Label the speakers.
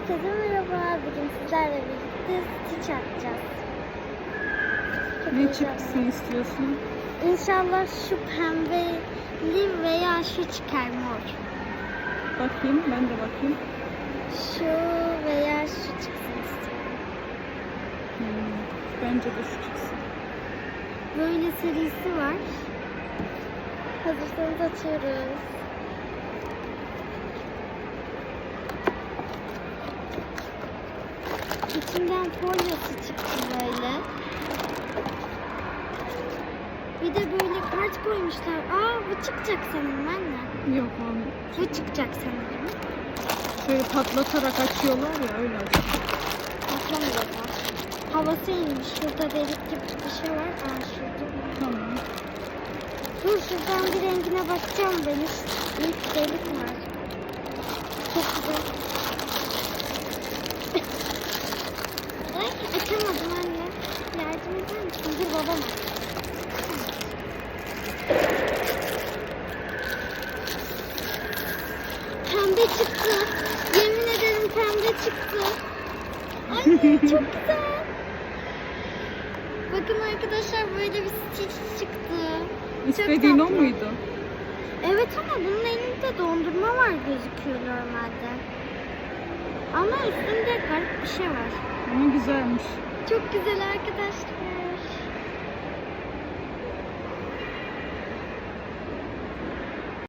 Speaker 1: Herkese merhaba. Bugün sizlerle birlikte stitch atacağız. Çok
Speaker 2: Ne çıksın istiyorsun?
Speaker 1: İnşallah şu pembeli veya şu çıkar mor.
Speaker 2: Bakayım, ben de bakayım.
Speaker 1: Şu veya şu çıksın istiyorum.
Speaker 2: Hmm, bence de şu çıksın.
Speaker 1: Böyle serisi var. Hazırsanız açıyoruz. İçinden folyosu çıktı böyle. Bir de böyle kart koymuşlar. Aa bu çıkacak sanırım anne.
Speaker 2: Yok onu.
Speaker 1: Bu çıkacak sanırım.
Speaker 2: Şöyle patlatarak açıyorlar ya öyle açıyor.
Speaker 1: Atlamıyorlar. Havası inmiş. Şurada delik gibi bir şey var. Aa şurada.
Speaker 2: Tamam.
Speaker 1: Dur şuradan bir rengine bakacağım ben. İlk delik var. Çok güzel. Ay açamadım anne. Yardım eder babam. Pembe çıktı. Yemin ederim pembe çıktı. Ay çok güzel. Bakın arkadaşlar böyle bir stitch çıktı.
Speaker 2: İstediğin o
Speaker 1: tatlı.
Speaker 2: muydu?
Speaker 1: Evet ama bunun elinde dondurma var gözüküyor normalde. Ama üstünde garip bir şey var.
Speaker 2: Ama güzelmiş.
Speaker 1: Çok güzel arkadaşlar.